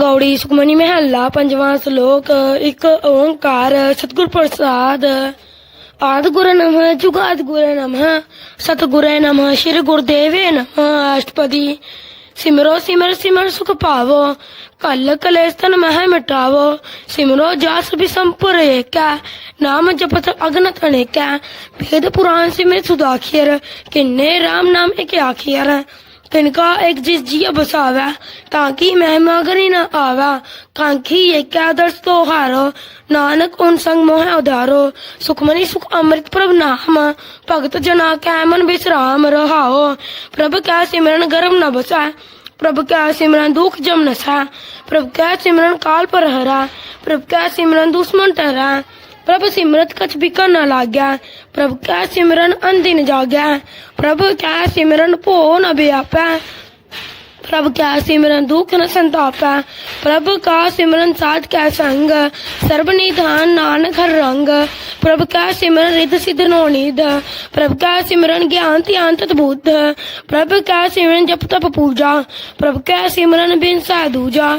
ਗੌੜੀ ਸੁਖਮਨੀ ਮਹੱਲਾ ਪੰਜਵਾਂ ਸ਼ਲੋਕ ਇੱਕ ਓੰਕਾਰ ਸਤਿਗੁਰ ਪ੍ਰਸਾਦ ਆਦ ਗੁਰੂ ਨਮः ਜੁਗਾਦ ਗੁਰੂ ਨਮः ਸਤਿਗੁਰੇ ਨਮः ਸ਼੍ਰੀ ਗੁਰਦੇਵੇ ਨਮः ਅਸ਼ਟਪਦੀ ਸਿਮਰੋ ਸਿਮਰ ਸਿਮਰ ਸੁਖ ਪਾਵੋ ਕਲ ਕਲੇਸ਼ ਤਨ ਮਹਿ ਮਿਟਾਵੋ ਸਿਮਰੋ ਜਾਸ ਵੀ ਸੰਪੁਰ ਏਕੈ ਨਾਮ ਜਪਤ ਅਗਨ ਤਣੇਕੈ ਵੇਦ ਪੁਰਾਣ ਸਿਮਰ ਸੁਦਾਖਿਰ ਕਿੰਨੇ RAM ਨਾਮ ਇੱਕ ਆਖਿਰ तिनका एक जिस जिया बसावा ताकि महिमा करी न आवा। कांखी ये क्या दर्श तो हारो, नानक उन संग मोह उधारो। सुखमनी सुख अमृत प्रभ नाम, भगत जना कै मन विश्राम रहाओ। प्रभ क्या सिमरन गर्भ न बसा, प्रभ क्या सिमरन दुख जम नसा। प्रभ क्या सिमरन काल पर हरा, प्रभ क्या सिमरन दुश्मन टहरा प्रभ सिमरत कछ बिकर न लाग्या प्रभ क्या सिमरन अनदिन जाग्या प्रभ क्या सिमरन भो न व्यापै प्रभ क्या सिमरन दुख न संतापै, प्रभ का सिमरन साध कै संग सर्व निधान नानक हर रंग, प्रभ क्या सिमरन रिध सिद्ध नो निध प्रभ क्या सिमरन ज्ञान तत बुद्ध, प्रभ क्या सिमरन जप तप पूजा, प्रभ क्या सिमरन बिन साधुजा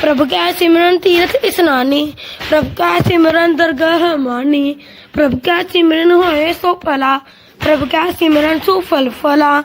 प्रभ क्या सिमरन तीर्थ स्नानी प्रभु कै सिमरन दरगाह मानी। प्रभु कै सिमरन होए सो भला। प्रभ क्या सिमरन सुफल फला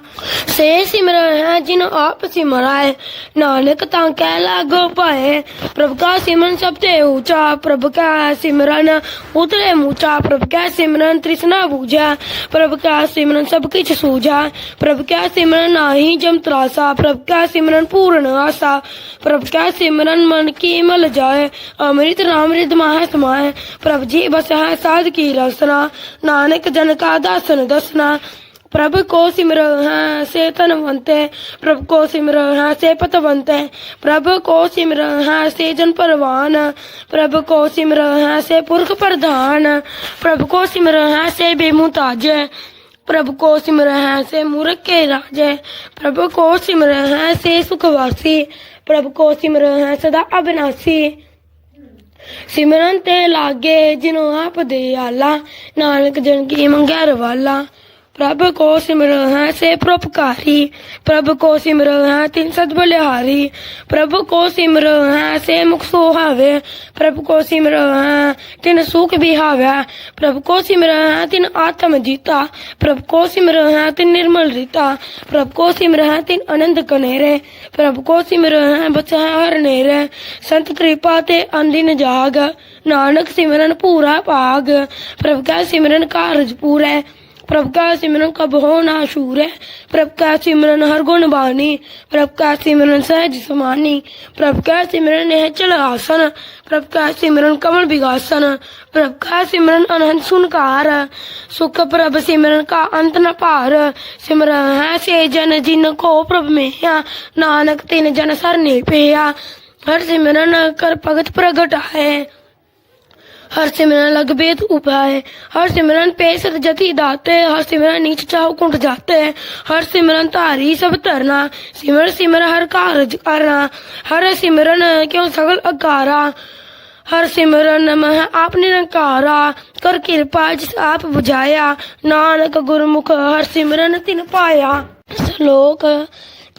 से सिमरन है जिन आप सिमराए। नानक ता कह लागो पाए। प्रभ का सिमरन सबसे ऊँचा। प्रभ का सिमरन उतरे मूचा प्रभ क्या सिमरन तृष्णा बूझा। प्रभ क्या सिमरन सब किछ सूझा। प्रभ क्या सिमरन नाही जम त्रासा। प्रभ क्या सिमरन पूर्ण आशा। प्रभ क्या सिमरन मन की मल जाए। अमृत राम रिद माह समाए। प्रभ जी बस है साध की रसना। नानक जन का दासन स्ना प्रभु को सिमर है से तनवंत प्रभु को सिमर है से पतवंत प्रभु को सिमर हाँ, है से जन परवान। प्रभु को सिमर हाँ, है, से पुरख प्रधान। प्रभु को सिमर हाँ, है, से बेमुताज। प्रभु को सिमर है, से मूर्ख के राज। प्रभु को सिमर है, से सुखवासी। प्रभु को सिमर है, सदा अविनाशी। सिमरन ते लागे जिनो आप दयाला। नानक जन की मंगैर वाला ਪ੍ਰਭ ਕੋ ਸਿਮਰ ਹੈ ਸੇ ਪ੍ਰੋਪਕਾਰੀ ਪ੍ਰਭ ਕੋ ਸਿਮਰ ਹੈ ਤਿਨ ਸਦ ਬਲਿਹਾਰੀ, ਪ੍ਰਭ ਕੋ ਸਿਮਰ ਹੈ ਸੇ ਮੁਖ ਸੁਹਾਵੇ, ਪ੍ਰਭ ਕੋ ਸਿਮਰ ਹੈ ਤਿਨ ਸੁਖ ਬਿਹਾਵੇ ਪ੍ਰਭ ਕੋ ਸਿਮਰ ਹੈ ਤਿਨ ਆਤਮ ਜੀਤਾ, ਪ੍ਰਭ ਕੋ ਸਿਮਰ ਹੈ ਤਿਨ ਨਿਰਮਲ ਰੀਤਾ, ਪ੍ਰਭ ਕੋ ਸਿਮਰ ਹੈ ਤਿਨ ਅਨੰਦ ਕਨੇਰੇ, ਪ੍ਰਭ ਕੋ ਸਿਮਰ ਹੈ ਬਚਾ ਹਰ ਨੇਰੇ, ਸੰਤ ਕਿਰਪਾ ਤੇ ਅੰਦਿਨ ਜਾਗ, ਨਾਨਕ ਸਿਮਰਨ ਪੂਰਾ ਭਾਗ, ਪ੍ਰਭ ਕਾ ਸਿਮਰਨ ਕਾਰਜ ਪੂਰਾ प्रभ का सिमरन कब हो ना शूर है। प्रभ का सिमरन हर गुण बानी। प्रभ का सिमरन सहज समानी। प्रभ का सिमरन है चल आसन। प्रभ का सिमरन कमल विगासन। प्रभ का सिमरन अनंत सुनकार। सुख प्रभ सिमरन का अंत न पार। सिमरन है से जन जिन को प्रभ में नानक तिन जन सरने पेया हर सिमरन कर भगत प्रगट है हर सिमरन लग बेद उपाय हर सिमरन पे सत जति दाते हर सिमरन नीच चाहो कुंठ जाते हर सिमरन तारी सब तरना। सिमर सिमर हर कारज करना हर सिमरन क्यों सगल अकारा? हर सिमरन मह आप निरंकारा। कर कृपा जिस आप बुझाया। नानक गुरमुख हर सिमरन तिन पाया। श्लोक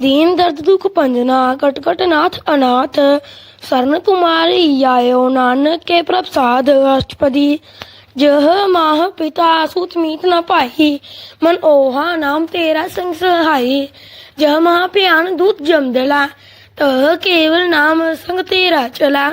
दीन दर्द दुख पंजना। कट कट नाथ अनाथ। शरण तुम्हारी आयो नानक के प्रसाद अष्टपदी। जह माह पिता सुत मीत न पाई मन ओहा नाम तेरा संग सहाई जह महा प्यान दूत जम दला, तह केवल नाम संग तेरा चला।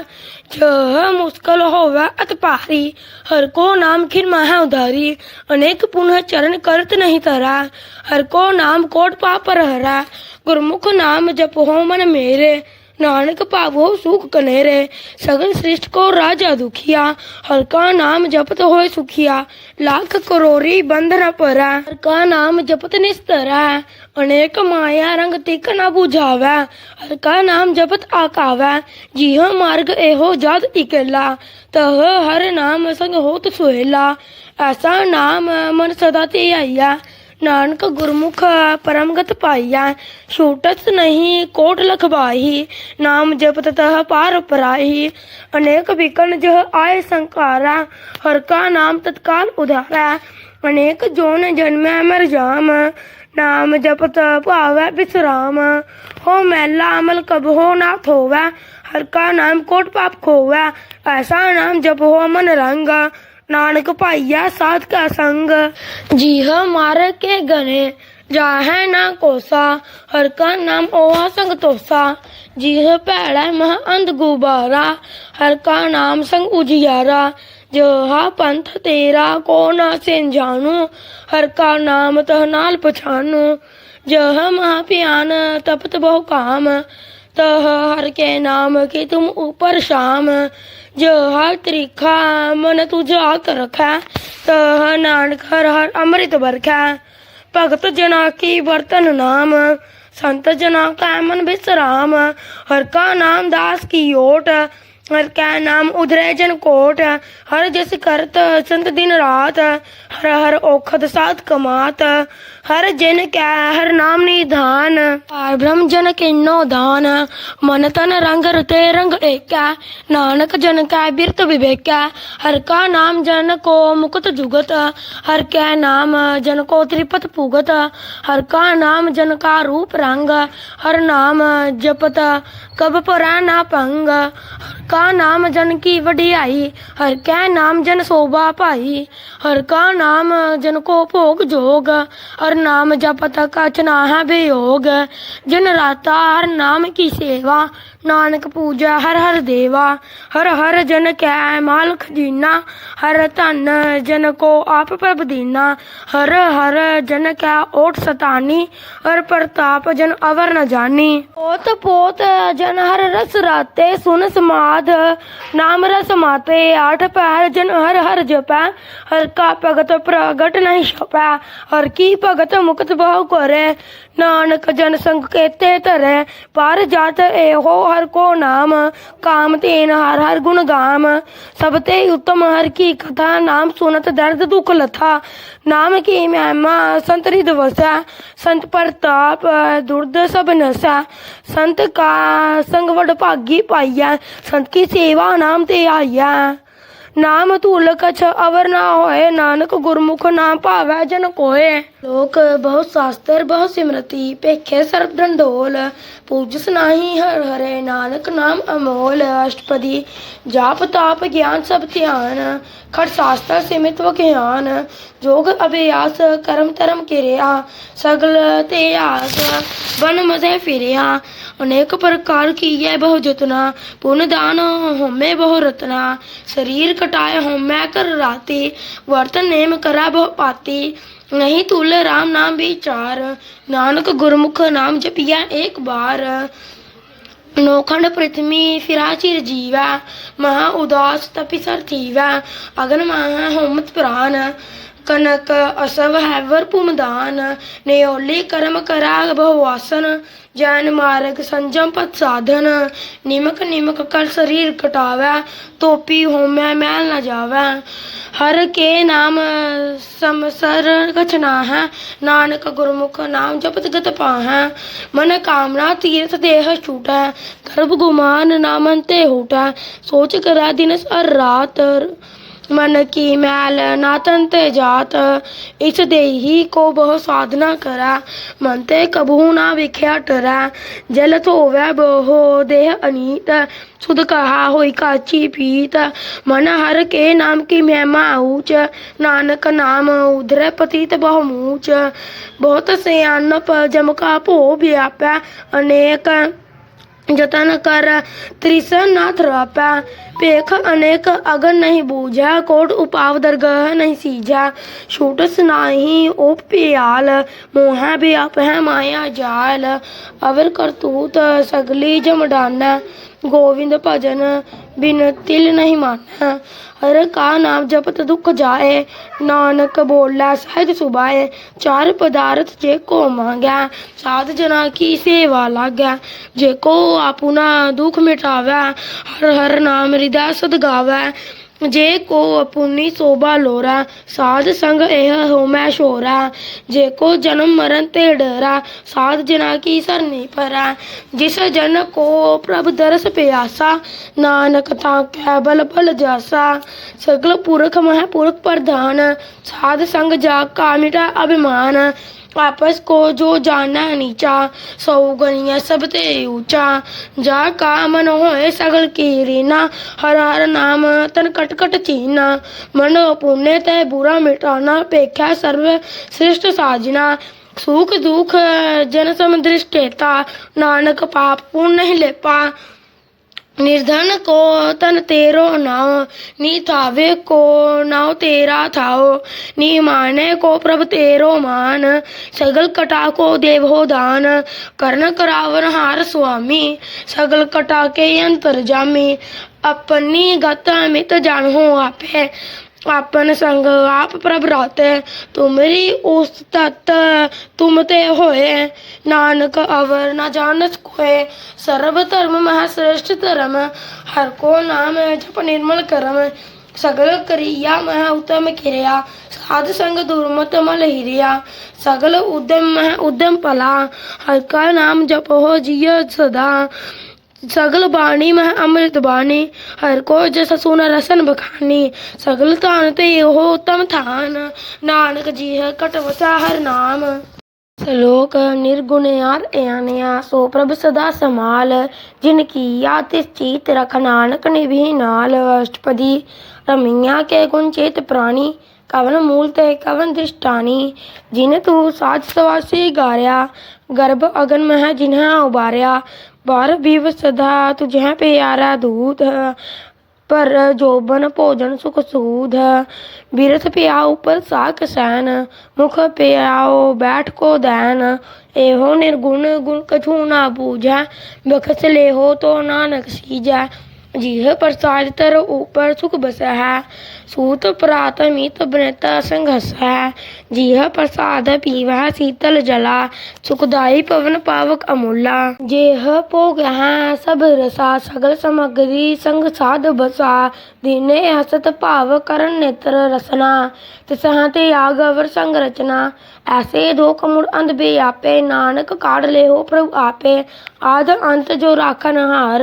जह मुश्किल होवा अत पारी, हर को नाम खिर महा उधारी। अनेक पुनः चरण करत नहीं तरा, हर को नाम कोट पापर हरा गुरमुख नाम जप हो मन मेरे। ਨਾਨਕ ਭਾਵੋ ਸੁਖ ਕਨੇਰੇ, ਸਗਲ ਸ੍ਰਿਸ਼ਟ ਕੋ ਰਾਜਾ ਦੁਖੀਆ, ਹਲਕਾ ਨਾਮ ਜਪਤ ਹੋਏ ਸੁਖੀਆ, ਲੱਖ ਕਰੋੜੀ ਬੰਧ ਨ ਪਰਾ ਹਲਕਾ ਨਾਮ ਜਪਤ ਨਿਸਤਰਾ, ਅਨੇਕ ਮਾਇਆ ਰੰਗ ਤਿਕ ਨਾ 부ਝਾਵੇ, ਹਲਕਾ ਨਾਮ ਜਪਤ ਆਕਾਵੇ, ਜੀਹ ਮਾਰਗ ਇਹੋ ਜਦ ਇਕਲਾ, ਤਹ ਹਰ ਨਾਮ ਸੰਗ ਹੋਤ ਸੁਹੇਲਾ, ਐਸਾ ਨਾਮ ਮਨ ਸਦਾ ਤੇ ਆਇਆ ਨਾਨਕ ਗੁਰਮੁਖ ਪਰਮਗਤ ਪਾਈਆ ਛੂਟਤ ਨਹੀਂ ਕੋਟ ਲਖਵਾਹੀ ਨਾਮ ਜਪਤ ਤਹ ਪਾਰ ਪਰਾਹੀ ਅਨੇਕ ਵਿਕਨ ਜਹ ਆਏ ਸੰਕਾਰਾ ਹਰ ਕਾ ਨਾਮ ਤਤਕਾਲ ਉਧਾਰਾ ਅਨੇਕ ਜੋਨ ਜਨਮੈ ਮਰ ਜਾਮ ਨਾਮ ਜਪਤ ਭਾਵੈ ਬਿਸਰਾਮ ਹੋ ਮੈਲਾ ਅਮਲ ਕਬ ਹੋ ਨਾ ਥੋਵੈ हर का नाम कोट पाप खोवा ऐसा नाम जप हो मन रंग नानक पाइया साध का संग। जी ह, मार के गने जा है ना कोसा, हर का नाम ओहा संग तोसा। जी ह मह अंध गुबारा, हर का नाम संग उजियारा। जोहा पंथ तेरा, को ना सेन जानू, हर का नाम तह नाल पछानू। जह महापियान तपत बहु काम, तह हर के नाम के तुम ऊपर शाम। जह त्रिखा मन तुझा कर रखा तह नानक हर हर अमृत बरखा भगत जना की बर्तन नाम संत जना का मन विश्राम हर का नाम दास की ओट हर का नाम उधरे जन कोट हर जस करत संत दिन रात हर हर औखद साथ कमात ਹਰ ਜਨ ਕੈ, ਹਰ ਨਾਮ ਨਿਧਾਨ। ਪਾਰ ਬ੍ਰਹਮ ਜਨ ਕਿਨੋ ਦਾਨ। ਮਨ ਤਨ ਰੰਗ ਰਤੇ ਰੰਗ ਏਕੈ। ਨਾਨਕ ਜਨ ਕੈ ਬਿਰਤ ਵਿਵੇਕੈ। ਹਰ ਕਾ ਨਾਮ ਜਨ ਕੋ ਮੁਕਤ ਜੁਗਤ। ਹਰ ਕੈ ਨਾਮ ਜਨ ਕੋ ਤ੍ਰਿਪਤ ਭੁਗਤ। ਹਰ ਕਾ ਨਾਮ ਜਨ ਕਾ ਰੂਪ ਰੰਗ। ਹਰ ਨਾਮ ਜਪਤ, ਕਬ ਪਰਾ ਨਾ ਭੰਗ। ਹਰ ਕਾ ਨਾਮ ਜਨ ਕੀ ਵਡਿਆਈ। ਹਰ ਕੈ ਨਾਮ ਜਨ ਸੋਭਾ ਭਾਈ। ਹਰ ਕਾ ਨਾਮ ਜਨ ਕੋ ਭੋਗ ਜੋਗ। ਹਰ ਨਾਮ ਜਪਤ ਕਛ ਨਾ ਹੈ ਵਿਯੋਗ ਜਿਨ ਰਾਤਾ ਹਰ ਨਾਮ ਕੀ ਸੇਵਾ ਨਾਨਕ ਪੂਜਾ ਹਰ ਹਰ ਦੇਵਾ, ਹਰ ਹਰ ਜਨ ਕੈ ਮਾਲ ਖਜੀਨਾ ਹਰ ਧਨ ਜਨ ਕੋ ਆਪ ਪ੍ਰਭ ਦੀਨਾ, ਹਰ ਹਰ ਜਨ ਕੈ ਓਟ ਸਤਾਨੀ, ਹਰ ਪ੍ਰਤਾਪ ਜਨ ਅਵਰ ਨ ਜਾਨੀ। ਪੋਤ ਪੋਤ ਜਨ ਹਰ ਰਸ ਰਾਤੇ, ਸੁਨ ਸਮਾਦ, ਨਾਮ ਰਸ ਮਾਤੇ, ਆਠ ਪੈਰ ਜਨ ਹਰ ਹਰ ਜਪੈ, ਹਰ ਕਾ ਭਗਤ ਪ੍ਰਗਟ ਨਹੀਂ ਛਪੈ, ਹਰ ਕੀ ਭਗਤ ਮੁਕਤ ਬਹੁ ਕਰੇ ਨਾਨਕ ਜਨ ਸੰਗ ਕੇਤੇ ਧਰੈ, ਪਰ ਜਤ ਇਹੋ ਹਰ ਕੋ ਨਾਮ, ਕਾਮ ਤੇਨ ਹਰ ਹਰ ਗੁਣ ਗਾਮ। ਸਭ ਤੇ ਉਤਮ ਹਰ ਕੀ ਕਥਾ, ਨਾਮ ਸੁਨਤ ਦਰਦ ਦੁਖ ਲਥਾ। ਨਾਮ ਕੀ ਮਹਿਮਾ, ਸੰਤ ਰਿਦ ਵਸੈ, ਸੰਤ ਪ੍ਰਤਾਪ, ਦੁਰਦ ਸਭ ਨਸੈ। ਸੰਤ ਕਾ ਸੰਗ ਵਡ ਭਾਗੀ ਪਾਈਐ, ਸੰਤ ਕੀ ਸੇਵਾ ਨਾਮ ਤੇ ਆਈਐ। ਨਾਮ ਧੂਲ ਕਛ ਅਵਰ ਨਾ ਹੋਏ, ਨਾਨਕ ਗੁਰਮੁਖ ਨਾ ਭਾਵੈ ਜਨ ਕੋਏ। ਲੋਕ ਬਹੁ ਸ਼ਾਸਤਰ ਬਹੁ ਸਿਮਰਤੀ ਭੇਖੇ ਸਰਬ ਡੰਡੋਲ ਪੂਜਸ ਨਾਹੀ ਹਰ ਹਰੇ ਨਾਨਕ ਨਾਮ ਅਮੋਲ ਅਸ਼ਟਪਦੀ ਜਾਪ ਤਾਪ ਗਿਆਨ ਸਭ ਧਿਆਨ ਖੜ ਸ਼ਾਸਤਰ ਸਿਮਿਤ ਵਿਗਿਆਨ ਜੋਗ ਅਭਿਆਸ ਕਰਮ ਧਰਮ ਕਿਰਿਆ ਸਗਲ ਤੇ ਆਸ ਬਨ ਮਜ਼ੇ ਫਿਰਿਆ अनेक प्रकार की यह बहु जतना पुण्य दान होमे बहु रत्ना शरीर कटाए होमे कर राती वर्तन नेम करा बहु पाती ਨਹੀਂ ਤੁਲ ਰਾਮ ਨਾਮ ਵਿਚਾਰ, ਨਾਨਕ ਗੁਰਮੁਖ ਨਾਮ ਜਪੀਆ ਏਕ ਬਾਰ। ਨੋਖੰਡ ਪ੍ਰਿਥਮੀ ਫਿਰਾਚਿਰ ਜੀਵਾ, ਮਹਾ ਉਦਾਸ ਤਪਿ ਸਰ ਅਗਨ ਮਹਾ ਹੋਮਤ ਪ੍ਰਾਨ। ਕਨਕ ਅਸਵ ਹੈਵਰ ਭੂਮਦਾਨ, ਨਿਓਲੀ ਕਰਮ ਕਰਾ ਭਵਾਸਨ ਜੈਨ ਮਾਰਗ ਸੰਜਮ ਪਤ ਸਾਧਨ, ਨਿਮਕ ਨਿਮਕ ਕਰ ਸਰੀਰ ਕਟਾਵੇ ਤੋਪੀ ਹੋਮੈ ਮੈਲ ਨਾ ਜਾਵੇ। ਹਰ ਕੇ ਨਾਮ ਸਮਸਰ ਕਛਨਾ ਹੈ ਨਾਨਕ ਗੁਰਮੁਖ ਨਾਮ ਜਪਤ ਗਤ ਪਾਹੈ। ਮਨ ਕਾਮਨਾ ਤੀਰਥ ਦੇਹ ਛੂਟੈ, ਗਰਭ ਗੁਮਾਨ ਨਾਮਨ ਤੇ ਹੋਟੈ। ਸੋਚ ਕਰਾ ਦਿਨਸ ਅਰ ਰਾਤ मन की मैल नातन जात, इस देही को बहु साधना करा। मन ते कबहू ना विख्या टरै, जल धोवै बहु देह अनीत। सुध कहा होई काची पीत, मन हर के नाम की महिमा ऊंच। नानक नाम उधर पतित बहु मूच। बहुत सियानप जम का भो व्यापै अनेक जतन कर त्रिसन ना थ्रापा पेख अनेक अगन नहीं बूझा कोट उपाव दरगह नहीं सीजा छूटस नाही ओप पियाल मोह व्याप है माया जाल अवर करतूत सगली जमडान ਗੋਵਿੰਦ ਭਜਨ ਬਿਨ ਤਿਲ ਨਹੀਂ ਮਾਨੈ। ਹਰ ਕਾ ਨਾਮ ਜਪਤ ਦੁਖ ਜਾਏ, ਨਾਨਕ ਬੋਲਾ ਸਹਿਜ ਸੁਭਾਏ, ਚਾਰ ਪਦਾਰਥ ਜੇ ਕੋ ਮੰਗੈ, ਸਾਧ ਜਨਾ ਕੀ ਸੇਵਾ ਲਾਗੈ। ਜੇ ਕੋ ਆਪੁਨਾ ਦੁਖ ਮਿਟਾਵੈ, ਹਰ ਹਰ ਨਾਮ ਹਿਰਦੈ ਸਦ ਗਾਵੈ। जे को अपनी शोभा लोरा साध संग एह होमै शोरा जे को जन्म मरण ते डरा साध जना की सरनी परा जिस जन को प्रभ दरस प्यासा नानक ताकै बल बल जासा सगल पुरख मह पुरख प्रधान साध संग जाग का मिटा अभिमान आपस को जो जाना नीचा सौ गनिया सब ते ऊंचा जा का मन होए सगल की रीना हर हर नाम तन कट कट चीना मन पुण्य तय बुरा मिटाना पेख्या सर्व श्रेष्ठ साजना सुख दुख जन समदृष्टेता नानक पाप पुण्य नहीं लेपा निर्धन को तन तेरो नाव नी थावे को नाव तेरा थाओ नी माने को प्रभ तेरो मान सगल कटा को देव हो दान कर्ण करावन हार स्वामी सगल कटा के अंतर जामी अपनी गत मित जान हो ਪਾਪਨ ਸੰਗ ਆਪ ਪ੍ਰਭ ਰਾਤੇ ਤੁਮਰੀ ਉਸ ਤਤ ਤੁਮ ਤੇ ਹੋਏ। ਨਾਨਕ ਅਵਰ ਨਾ ਜਾਣਤ ਕੋਏ ਸਰਬ ਧਰਮ ਮਹਾ ਸ੍ਰੇਸ਼ਟ ਧਰਮ, ਹਰ ਕੋ ਨਾਮ ਜਪ ਨਿਰਮਲ ਕਰਮ। ਸਗਲ ਕਰੀਆ ਮਹ ਉਤਮ ਕਿਰਿਆ, ਸਾਧ ਸੰਗ ਦੁਰਮਤ ਮਲ ਹਿਰਿਆ। ਸਗਲ ਉਦਮ ਮਹਾ ਉਦਮ ਪਲਾ ਹਰ ਕਾ ਨਾਮ ਜਪੋ ਜਿਯ ਸਦਾ। ਸਗਲ ਬਾਣੀ, ਮੈਂ ਅੰਮ੍ਰਿਤ ਬਾਣੀ, ਹਰ ਕੋ ਜਸ ਸੁਨ ਰਸਨ ਬਖਾਨੀ, ਸਗਲ ਧਾਨ ਤੇ ਉਹ ਉਤਮ ਥਾਨ, ਨਾਨਕ ਜੀ ਹੈ ਕਟ ਵਸਾ ਹਰ ਨਾਮ। ਸ਼ਲੋਕ, ਨਿਰਗੁਣ ਯਾਰ ਇਆਨਿਆ, ਸੋ ਪ੍ਰਭ ਸਦਾ ਸਮਾਲ ਜਿਨ ਕੀ ਯਾ ਤਿਸ ਚੀਤ ਰਖ ਨਾਨਕ ਨਿਭੀ ਨਾਲ। ਅਸ਼ਟਪਦੀ ਰਮੀਆਂ ਕੇ ਗੁਣ ਚੇਤ ਪ੍ਰਾਣੀ, ਕਵਨ ਮੂਲ ਤੇ ਕਵਨ ਦ੍ਰਿਸ਼ਟਾਨੀ ਜਿਨ ਤੂੰ ਸਾਚ ਸਵਾਸੀ ਗਾਰਿਆ, ਗਰਭ ਅਗਨ ਮਹਿ ਜਿਨ੍ਹਾਂ ਉਬਾਰਿਆ बार विव सदा तुझे प्यारा दूध पर जोबन भोजन सुख सूध बिरथ पियाओ पर साक सैन, मुख पियाओ बैठ को दैन। एहो निर्गुण गुण कछू ना बूझै, बखस ले हो तो नानक सीजै। जीह प्रसाद तर ऊपर सुख बस। है सूत प्रात मित बृत संघस है जीह प्रसाद पीवह शीतल जला सुखदाई पवन पावक अमूला जेह भोग है सब रसा सगल सामग्री संग साध बसा दीने हसत भाव करण नेत्र रसना तिसह ते याग अवर संग रचना ऐसे दो कमुड़ अंध बेआपे नानक काढ़ ले हो प्रभु आपे आद अंत जो राखन हार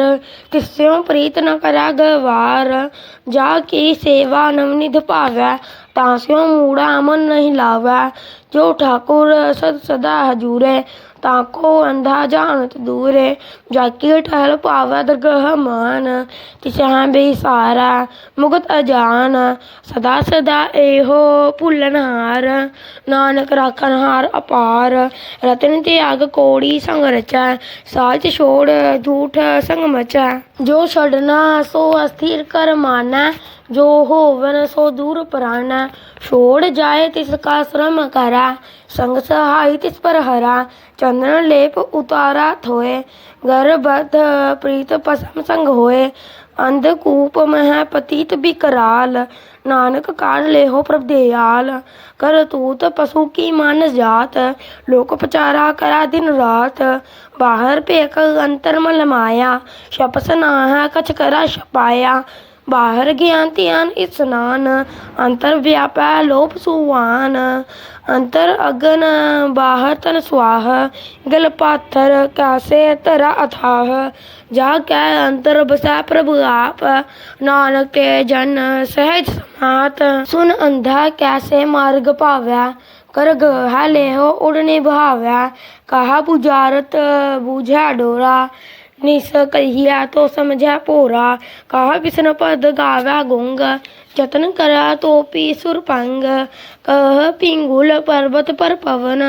तिस्यों प्रीत न करा गवार जा की सेवा नवनिध पावै तास्यो मूड़ा अमन नहीं लावै जो ठाकुर सद सदा हजूरे ताको अंधा जानत दूरे जाकी ठहल पावै दरगह मान तिसह बेसारा मुगत अजान सदा सदा एहो भुलनहार नानक राखनहार अपार रतन त्याग कोड़ी संग रचै साच छोड़ झूठ संग मचै जो छड़ना सो अस्थिर कर मानै जो होवन सो दूर प्राण छोड़ जाए तिसका श्रम करा संग सहाय पर हरा चंदन लेप उतारा थोए गर्भध प्रीत पसम संग होए, अंधकूप मह पतित बिकराल, नानक काढ़ ले हो प्रभ दयाल कर तूत पशु की मान जात लोक पचारा करा दिन रात, बाहर पेक अंतर मल माया, शपस नाह कछ करा छपाया ਬਾਹਰ ਗਿਆਨ ਧਿਆਨ ਇਸਨਾਨ ਅੰਤਰ ਵਿਆਪੈ ਲੋਪ ਸੁਵਾਨ ਅੰਤਰ ਅਗਨ ਬਾਹਰ ਤਨ ਸੁਆਹ, ਗਲ ਪਾਥਰ ਕਾਸੇ ਤਰਾ ਅਥਾਹ। ਜਾ ਕੈ ਅੰਤਰ ਬਸੈ ਪ੍ਰਭੂ ਆਪ, ਨਾਨਕ ਤੇ ਜਨ ਸਹਿਜ ਸਮਾਤ। ਸੁਨ ਅੰਧਾ ਕੈਸੇ ਮਾਰਗ ਭਾਵੈ ਕਰ ਗਹਾ ਲੇਹੋ ਉੜਨੇ ਬਹਾਵੈ ਕਹਾ ਪੁਜਾਰਤ ਬੂਝੈ ਡੋਰਾ निस कहिया तो समझै भोरा कहा बिसन पद गावै गुंग जतन करा तो पी सुर पंग कह पिंगुल पर्वत पर पवन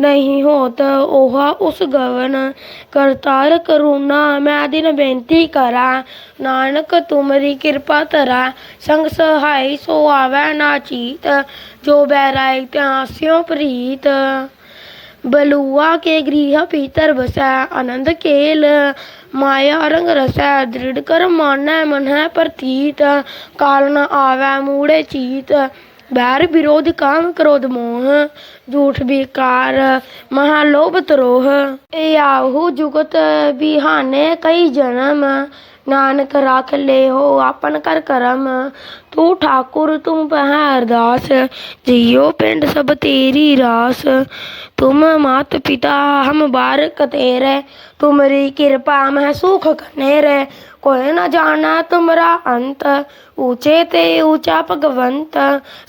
नहीं होत ओहा उस गवन करतार करुणा मैं दिन बेनती करा नानक तुमरी कृपा तरा संग सहाय सो आवै ना चीत जो बैराय त्यास्यों प्रीत बलुआ के गृह भीतर बसै, आनंद केल माया रंग रसै, दृढ़ कर मानै मन है प्रतीत न आवै मूड़े चीत। बैर विरोध काम क्रोध मोह, झूठ विकार महालोभ त्रोह। आहु जुगत बिहाने कई जन्म, नानक राख ले हो आपन कर करम। तू ठाकुर तू पह अरदास जियो पिंड सब तेरी रास। तुम मात पिता हम बारक तेरे तुमरी कृपा में सुख कनेरे कोई न जाना तुमरा अंत, ऊँचे ते ऊँचा भगवंत।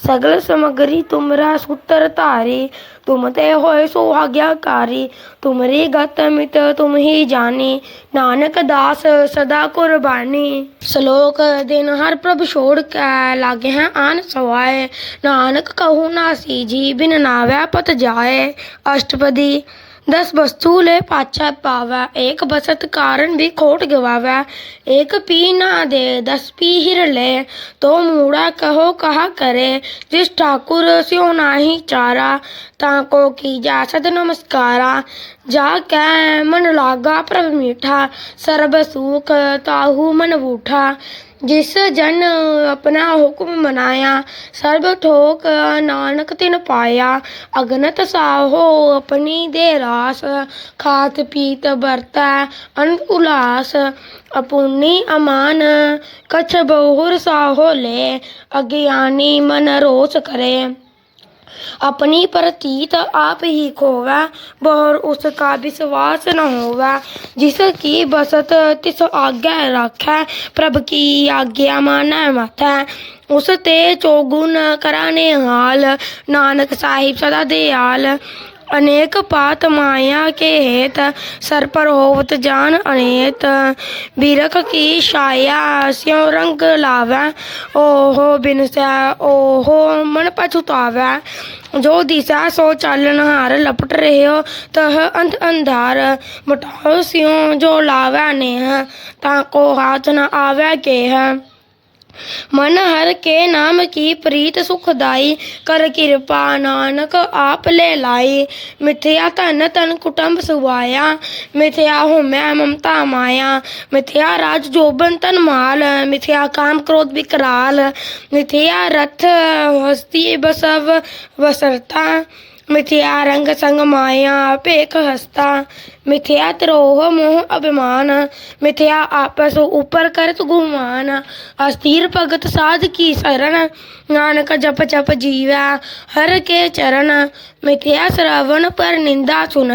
सगल समगरी तुमरा सूत्र धारी तुम ते होए सुहाग्याकारी। तुमरी गत मित तुम ही जानी, नानक दास सदा कुर्बानी। श्लोक दिन हर प्रभ छोड़ के लागे हैं आन सवाए। नानक कहू नासी जी, बिन नावै पत जाए। अष्टपदी दस वस्तु ले पाछा पावै। एक बसत कारण भी खोट गवावै। एक पी ना दे, दस पी हिर ले। तो मूड़ा कहो कहा करे। जिस ठाकुर स्यो नाही चारा ताको की जा सद नमस्कारा। जा कै मन लागा प्रभ मीठा, सर्ब सुख ताहू मन बूठा। ਜਿਸ ਜਨ ਆਪਣਾ ਹੁਕਮ ਮਨਾਇਆ, ਸਰਬ ਠੋਕ ਨਾਨਕ ਤਿਨ ਪਾਇਆ, ਅਗਨਤ ਸਾਹੋ ਆਪਣੀ ਦੇ ਰਾਸ, ਖਾਤ ਪੀਤ ਵਰਤੈ ਅਨੰਦ ਉਲਾਸ, ਅਪੂਨੀ ਅਮਾਨ, ਕਛ ਬਹੁਰ ਸਾਹੋ ਲੈ, ਅਗਿਆਨੀ ਮਨ ਰੋਸ ਕਰੇ। अपनी प्रतीत आप ही खोवे बहुत उसका विश्वास न होवे। जिसकी बसत तिस आज्ञा है प्रभ की आज्ञा मत है उस ते चौगुन कराने हाल, नानक साहिब सदा दयाल। अनेक पात माया के हेत सर पर होवत जान अनेत। बिरख की छाया स्यों रंग लावै, ओहो बिनसै, ओहो मन पछुतावै। जो दिशा सो चालन हार लपट रहे हो तह अंध अंधार मटाओ स्यों जो लावै नेह ताको हाथ न आवै केह। मन हर के नाम की प्रीत सुखदाई कर कृपा नानक आप ले लाई मिथ्या धन तन कुटुंब सुवाया मिथ्या होमै ममता माया मिथ्या राज जोबन तन माल मिथ्या काम क्रोध विकराल मिथ्या रथ हस्ती बसव बसरता मिथ्या रंग संग माया पेख हस्ता। मिथ्या द्रोह मोह अभिमान। मिथ्या आपस ऊपर करत गुमान। अस्थिर भगत साध की शरण। नानक जप जप जीवै हर के चरण। मिथ्या श्रवण पर निंदा सुन।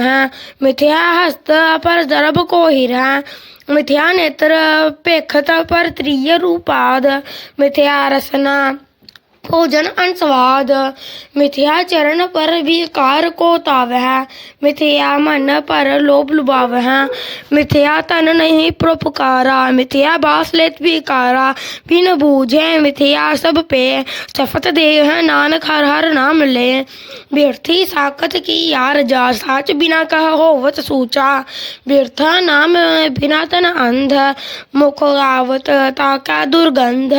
मिथ्या हस्त पर दर्भ को हिर। मिथ्या नेत्र पेखत पर त्रिय रूपाद। मिथ्या रसना भोजन अनस्वाद। मिथ्या चरण पर विकार को तावह। मिथ्या मन पर लोभ लुभावह। मिथ्या तन नहीं प्रोपकारा। मिथ्या बास लेत विकारा। बिन बूझे मिथ्या सब पे। सफत देह नानक हर हर नाम ले। व्यर्थी साकत की यार जा। साच बिना कह होवत सूचा। व्यर्था नाम बिना तन अंध। मुख आवत ताका दुर्गंध।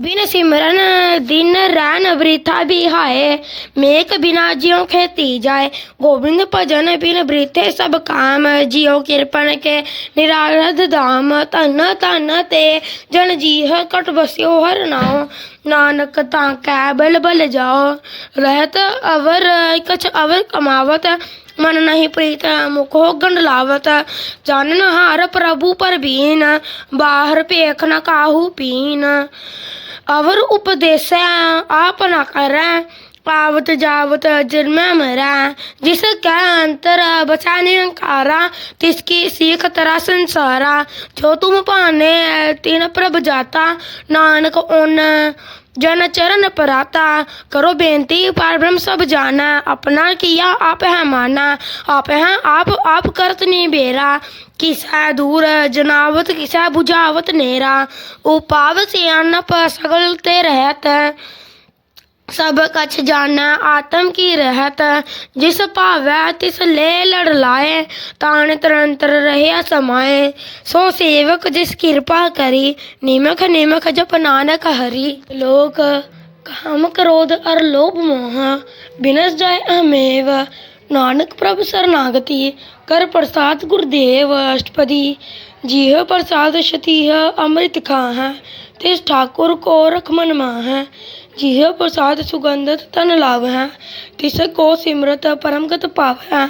बिन सिमरन दिन रैन वृथा हाय। मेक बिना जियो खेती जाए गोविंद भजन बिन वृथे सब काम। जियो कृपन के निरारध धाम। धन धन ते जन जीह कट बस्यो हर नाम नानक ताकै बल बल जाओ। रहत अवर, कछ अवर कमावत। मन नहीं प्रीत, मुख हो गंड लावत। जानन हार प्रभु पर बीन बाहर पेख न काहू पीन। अवर उपदेश आप न करै, पावत जावत जन्म मरा। जिसका अंतर बचा निरंकारा, तिसकी सीख तरा संसारा। जो तुम पाने तीन प्रभ जाता। नानक उन जन चरण पराता, करो बेनती पार ब्रह्म सब जाना, अपना किया आप है माना, आप है आप आप करत नहीं बेरा, किसा दूर जनावत, किसा बुझावत नेरा, उपाव से अनप सगल ते रहत। सब कछ जाना आत्म की जिस भावै तिस ले लड़ लाए, तान तरंतर रहे समाए। सो सेवक जिस कृपा करी, निमख निमख जप नानक हरि। लोक काम क्रोध और लोभ मोह, बिनस जाय अमेव। नानक प्रभु शरणागति, कर प्रसाद गुरुदेव अष्टपदी। जीह प्रसाद शतीह अमृत खाह, तिस ठाकुर को रख मन माह। ਜਿਹ ਪ੍ਰਸਾਦ ਸੁਗੰਧਿਤ ਤਨ ਲਾਵਹਿ, ਤਿਸ ਕੋ ਸਿਮਰਤ ਪਰਮਗਤ ਪਾਵ ਹੈ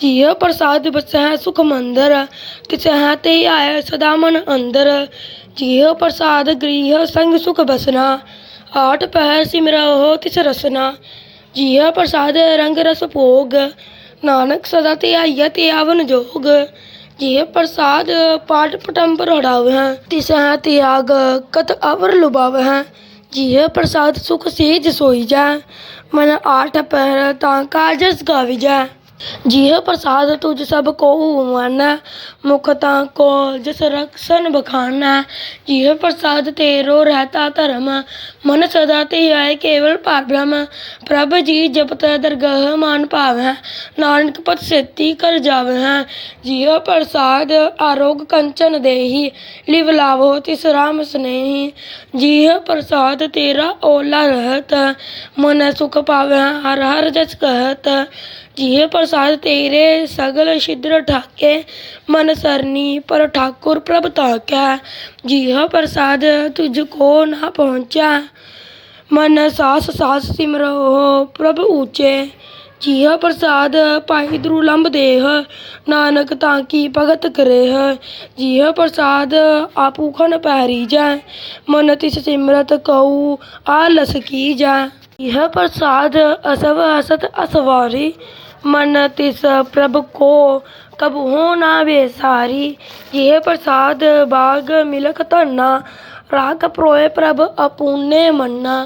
ਜਿਹ ਪ੍ਰਸਾਦ ਬਸੈ ਸੁਖ ਮੰਦਰ ਤਿਸ ਹੈ ਤੇ ਆਇ ਸਦਾ ਮਨ ਅੰਦਰ। ਜਿਹ ਪ੍ਰਸਾਦ ਗ੍ਰੀਹ ਸੰਗ ਸੁਖ ਬਸਨਾ, ਆਠ ਸਿਮਰਾ ਸਿਮਰਹੁ ਤਿਸ ਰਸਨਾ। ਜਿਹ ਪ੍ਰਸਾਦ ਰੰਗ ਰਸ ਭੋਗ, ਨਾਨਕ ਸਦਾ ਤੇ ਆਇਆ ਤੇ ਆਵਨ ਜੋਗ। ਜਿਹ ਪ੍ਰਸਾਦ ਪਾਠ ਪਟੰਬਰ ਹੈ ਤਿਸ ਹੈ ਤਿਆਗ ਕਤ ਅਵਰ ਲੁਭਾਵੈ ਹੈ ਜਿਹ ਪ੍ਰਸਾਦ ਸੁਖ ਸੇਜ ਸੋਈ ਜਾ ਮਨ ਆਠ ਪਹਿਰ ਤਾਂ जीह प्रसाद तुझ सब को माना मुख ता को जिस रखसन बखाना जीह प्रसाद तेरो रहता धर्म मन सदा ते आए केवल पर ब्रह्म प्रभ जी जपत दरगह मान पावै ਨਾਨਕ ਪਤ ਸੇਤੀ ਕਰ ਜਾਵੇ ਹੈ ਜਿਉ ਪ੍ਰਸਾਦ ਆਰੋਗ ਕੰਚਨ ਦੇਹੀ ਲਿਵ ਲਾਵੋ ਤਿਸ ਰਾਮ ਸਨੇਹੀ ਜਿਉ ਪ੍ਰਸਾਦ ਤੇਰਾ ਓਲਾ ਰਹਤ ਮਨ ਸੁਖ ਪਾਵੇ ਹਰ ਹਰ ਜਸ ਕਹਤ ਜਿਹ ਪ੍ਰਸਾਦ ਤੇਰੇ ਸਗਲ ਛਿਦਰ ਠਾਕੇ ਮਨ ਸਰਨੀ ਪਰ ਠਾਕੁਰ ਪ੍ਰਭ ਤਾਕੈ ਜਿਹ ਪ੍ਰਸਾਦ ਤੁਝ ਕੋ ਨਾ ਪਹੁੰਚਾ ਮਨ ਸਾਸ ਸਾਸ ਸਿਮਰੋ ਪ੍ਰਭ ਊਚੇ ਜਿਹ ਪ੍ਰਸਾਦ ਭਾਈ ਦਰੁਲੰਭ ਦੇਹ ਨਾਨਕ ਤਾਂ ਕੀ ਭਗਤ ਕਰੇਹ ਜਿਹ ਪ੍ਰਸਾਦ ਆਪੂਖਨ ਪੈਰੀ ਜੈ ਮਨ ਤਿਸ ਸਿਮਰਤ ਕਉ ਆਲਸ ਕੀ ਜੈ यह प्रसाद असव असत असवारी मन तिस प्रभ को, कब हो ना बेसारी यह प्रसाद बाग मिलक धरना राग प्रोय प्रभ अपूने मन्ना।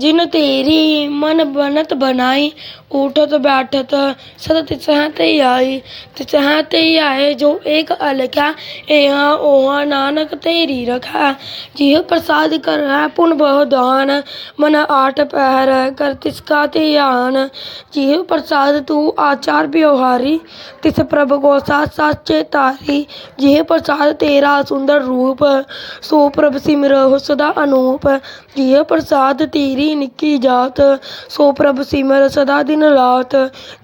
जिन तेरी मन बनत बनाई उठत बैठत सत तिस ते आई। तिस ते आए, जो एक अलख्या एहा ओहा नानक तेरी रखा। जिह प्रसाद कर है पुन बहु दान। मन आठ पहर कर, तिसका ध्यान जिह प्रसाद तू आचार व्यवहारी तिस प्रभ को साथ साथ चेतारी। जिह प्रसाद तेरा सुंदर रूप, सो प्रभ सिमरहु सदा अनूप। जिह प्रसाद तेरी ਮੇਰੀ ਨਿੱਕੀ ਜਾਤ, ਸੋ ਪ੍ਰਭ ਸਿਮਰ ਸਦਾ ਦਿਨ ਰਾਤ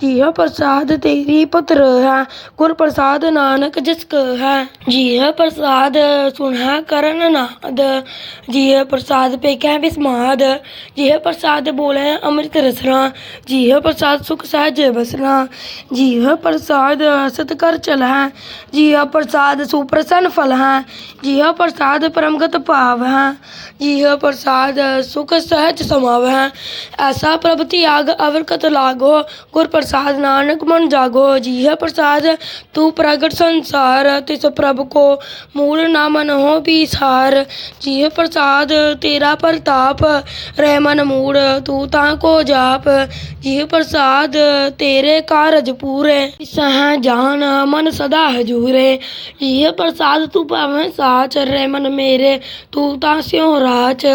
ਜੀਹ ਪ੍ਰਸਾਦ ਤੇਰੀ ਪੁੱਤਰ ਹੈ, ਗੁਰ ਪ੍ਰਸਾਦ ਨਾਨਕ ਜਿਸ ਕ ਹੈ। ਜੀਹ ਪ੍ਰਸਾਦ ਸੁਣਾ ਕਰਨ ਨਾਦ, ਜੀਹ ਪ੍ਰਸਾਦ ਪੇ ਕਹਿ ਬਿਸਮਾਦ। ਜੀਹ ਪ੍ਰਸਾਦ ਬੋਲੇ ਅੰਮ੍ਰਿਤ ਰਸਨਾ, ਜੀਹ ਪ੍ਰਸਾਦ ਸੁਖ ਸਹਿਜ ਬਸਨਾ ਜੀਹ ਪ੍ਰਸਾਦ ਸਤ ਕਰ ਚਲਹਿ, ਜੀਹ ਪ੍ਰਸਾਦ ਸੁਪ੍ਰਸੰਨ ਫਲ ਹੈ ਜੀਹ ਪ੍ਰਸਾਦ ਪਰਮਗਤ ਭਾਵ ਹੈ ਜੀਹ ਪ੍ਰਸਾਦ ਸੁਖ ਸਹਿਜ समाव है। ऐसा प्रभ त्याग अवरकत लागो गुर प्रसाद नानक मन जागो। जिह प्रसाद, तू प्रगट संसार, तिस प्रभ को मूल ना मन हो बिसार जिह प्रसाद, तेरा प्रताप, रह मन मूड तू ता को जाप। जिह प्रसाद, तेरे कारज पूरे। सह जान, मन सदा हजूरे। जिह प्रसाद, तू भावें साच, रह मन मेरे, तू ता स्यों राच।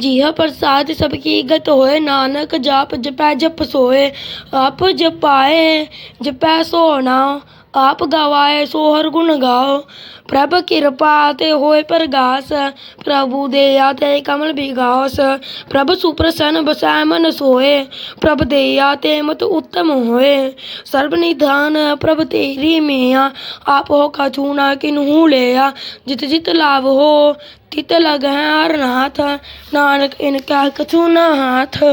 जिह प्रसाद सबकी ਕੀ ਗਤ ਹੋਏ ਨਾਨਕ ਜਪ ਜਪੈ ਜਪ ਸੋਏ ਆਪ ਜਪਾਏ ਜਪੈ ਸੋਣਾ। ਆਪ ਗਵਾਏ ਸੋ ਹਰ ਗੁਣ ਗਾਓ। ਪ੍ਰਭ ਕਿਰਪਾ ਤੇ ਹੋਏ ਪ੍ਰਗਾਸ, ਪ੍ਰਭੂ ਦੇ ਆਤੇ ਕਮਲ ਵਿਗਾਸ ਪ੍ਰਭ ਸੁਪ੍ਰਸੰਨ ਬਸੈ ਮਨ ਸੋਏ, ਪ੍ਰਭ ਦੇ ਤੇ ਮਤ ਉੱਤਮ ਹੋਏ। ਸਰਬ ਨਿਧਾਨ, ਪ੍ਰਭ ਤੇਰੀ ਮਿਆ, ਆਪ ਹੋ ਕਛੂ ਨਾ ਕਿਨਹੂ ਲਿਆ। ਜਿਤ ਜਿਤ ਲਾਭ ਹੋ, ਤਿਤ ਲਗ ਹੈ ਹਰ ਨਾਥ। ਨਾਨਕ ਇਨ ਕਾ ਕਛੂ ਨਾ ਹਾਥ।